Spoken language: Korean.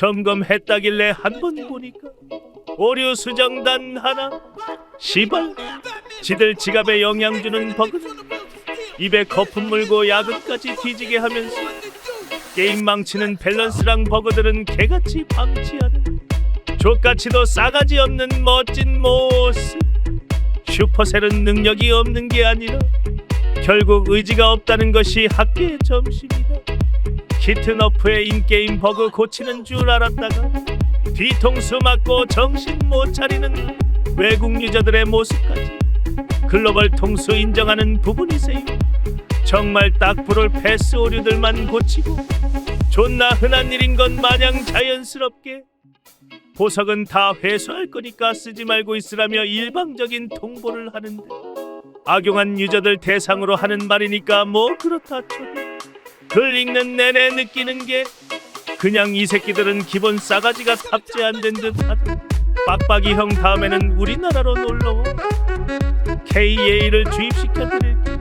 점검했다길래 한 번 보니까 오류 수정단 하나 시발 지들 지갑에 영양 주는 버그는 입에 거품 물고 야근까지 뒤지게 하면서 게임 망치는 밸런스랑 버그들은 개같이 방치하는 족같이도 싸가지 없는 멋진 모습. 슈퍼셀은 능력이 없는 게 아니라 결국 의지가 없다는 것이 학계의 점심이다 키트너프의 인게임 버그 고치는 줄 알았다가 뒤통수 맞고 정신 못 차리는 외국 유저들의 모습까지 글로벌 통수 인정하는 부분이세요. 정말 딱 부를 패스 오류들만 고치고 존나 흔한 일인 건 마냥 자연스럽게 보석은 다 회수할 거니까 쓰지 말고 있으라며 일방적인 통보를 하는데 악용한 유저들 대상으로 하는 말이니까 뭐 그렇다 쳐도 글 읽는 내내 느끼는 게 그냥 이 새끼들은 기본 싸가지가 탑재 안 된 듯하다 빡빡이 형 다음에는 우리나라로 놀러와. KA를 주입시켜 드릴게